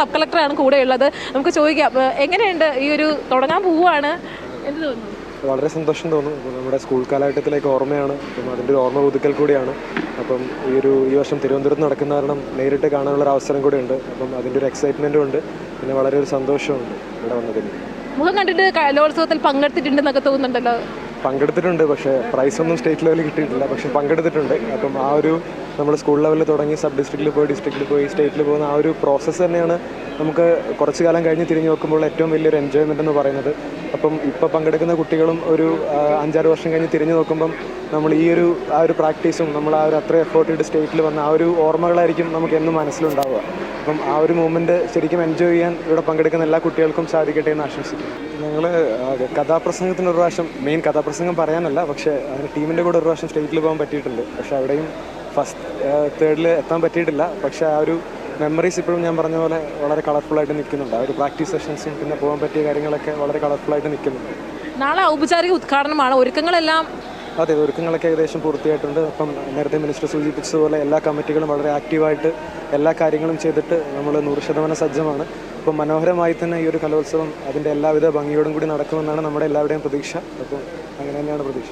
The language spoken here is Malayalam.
സബ് കളക്ടറാണ് കൂടെ ഉള്ളത്. നമുക്ക് ചോദിക്കാം എങ്ങനെയുണ്ട് ഈ ഒരു തുടങ്ങാൻ പോവുകയാണ്? എന്ത് തോന്നുന്നു? വളരെ സന്തോഷം തോന്നും. നമ്മുടെ സ്കൂൾ കാലഘട്ടത്തിലേക്ക് ഓർമ്മയാണ്. അപ്പം അതിന്റെ ഒരു ഓർമ്മ പുതുക്കൽ കൂടിയാണ്. അപ്പം ഈ ഒരു ഈ വർഷം തിരുവനന്തപുരത്ത് നടക്കുന്ന കാരണം നേരിട്ട് കാണാനുള്ള ഒരു അവസരം കൂടി ഉണ്ട്. അപ്പം അതിന്റെ ഒരു എക്സൈറ്റ്മെന്റും ഉണ്ട്. പിന്നെ വളരെ ഒരു സന്തോഷമുണ്ട് ഇവിടെ വന്നതിന് മുഖം കണ്ടിട്ട് കലോത്സവത്തിൽ പങ്കെടുത്തിട്ടുണ്ടെന്നൊക്കെ തോന്നുന്നുണ്ടല്ലോ. പങ്കെടുത്തിട്ടുണ്ട്. പക്ഷേ പ്രൈസ് ഒന്നും സ്റ്റേറ്റ് ലെവലിൽ കിട്ടിയിട്ടില്ല. പക്ഷേ പങ്കെടുത്തിട്ടുണ്ട്. അപ്പം ആ ഒരു നമ്മൾ സ്കൂൾ ലെവലിൽ തുടങ്ങി സബ് ഡിസ്ട്രിക്റ്റിൽ പോയി ഡിസ്ട്രിക്റ്റിൽ പോയി സ്റ്റേറ്റിൽ പോകുന്ന ആ ഒരു പ്രോസസ്സ് തന്നെയാണ് നമുക്ക് കുറച്ച് കാലം കഴിഞ്ഞ് തിരിഞ്ഞു നോക്കുമ്പോൾ ഏറ്റവും വലിയൊരു എൻജോയ്മെന്റ് എന്ന് പറയുന്നത്. അപ്പം ഇപ്പോൾ പങ്കെടുക്കുന്ന കുട്ടികളും ഒരു അഞ്ചാറ് വർഷം കഴിഞ്ഞ് തിരിഞ്ഞു നോക്കുമ്പം നമ്മൾ ഈ ഒരു ആ ഒരു പ്രാക്ടീസും നമ്മൾ ആ ഒരു അത്ര എഫേർട്ട് ഇട്ട് സ്റ്റേറ്റിൽ വന്ന ആ ഒരു ഓർമ്മകളായിരിക്കും നമുക്ക് എന്നും മനസ്സിലുണ്ടാവുക. അപ്പം ആ ഒരു മൂമെന്റ് ശരിക്കും എൻജോയ് ചെയ്യാൻ ഇവിടെ പങ്കെടുക്കുന്ന എല്ലാ കുട്ടികൾക്കും സാധിക്കട്ടെ എന്ന് ആശംസിക്കുന്നു. ഞങ്ങൾ കഥാപ്രസംഗത്തിന് ഒരു പ്രാവശ്യം മെയിൻ കഥാപ്രസംഗം പറയാനല്ല പക്ഷേ അതിന് ടീമിന്റെ കൂടെ ഒരു പ്രാവശ്യം സ്റ്റേറ്റിൽ പോകാൻ പറ്റിയിട്ടുണ്ട്. പക്ഷേ അവിടെയും ഫസ്റ്റ് തേർഡിൽ എത്താൻ പറ്റിയിട്ടില്ല. പക്ഷെ ആ ഒരു മെമ്മറീസ് ഇപ്പോഴും ഞാൻ പറഞ്ഞ പോലെ വളരെ കളർഫുള്ളായിട്ട് നിൽക്കുന്നുണ്ട്. ആ ഒരു പ്രാക്ടീസ് സെഷൻസും പിന്നെ പോകാൻ പറ്റിയ കാര്യങ്ങളൊക്കെ വളരെ കളർഫുള്ളായിട്ട് നിൽക്കുന്നുണ്ട്. നാളെ ഔപചാരിക ഉദ്ഘാടനമാണ്. ഒരുക്കങ്ങളെല്ലാം അതെ ഒരുക്കങ്ങളൊക്കെ ഏകദേശം പൂർത്തിയായിട്ടുണ്ട്. അപ്പം നേരത്തെ മിനിസ്റ്റർ സൂചിപ്പിച്ചതുപോലെ എല്ലാ കമ്മിറ്റികളും വളരെ ആക്റ്റീവായിട്ട് എല്ലാ കാര്യങ്ങളും ചെയ്തിട്ട് നമ്മൾ നൂറ് ശതമാനം സജ്ജമാണ്. അപ്പം മനോഹരമായി തന്നെ ഈ ഒരു കലോത്സവം അതിന്റെ എല്ലാവിധ ഭംഗിയോടും കൂടി നടക്കുമെന്നാണ് നമ്മുടെ എല്ലാവരുടെയും പ്രതീക്ഷ. അപ്പം അങ്ങനെ തന്നെയാണ് പ്രതീക്ഷ.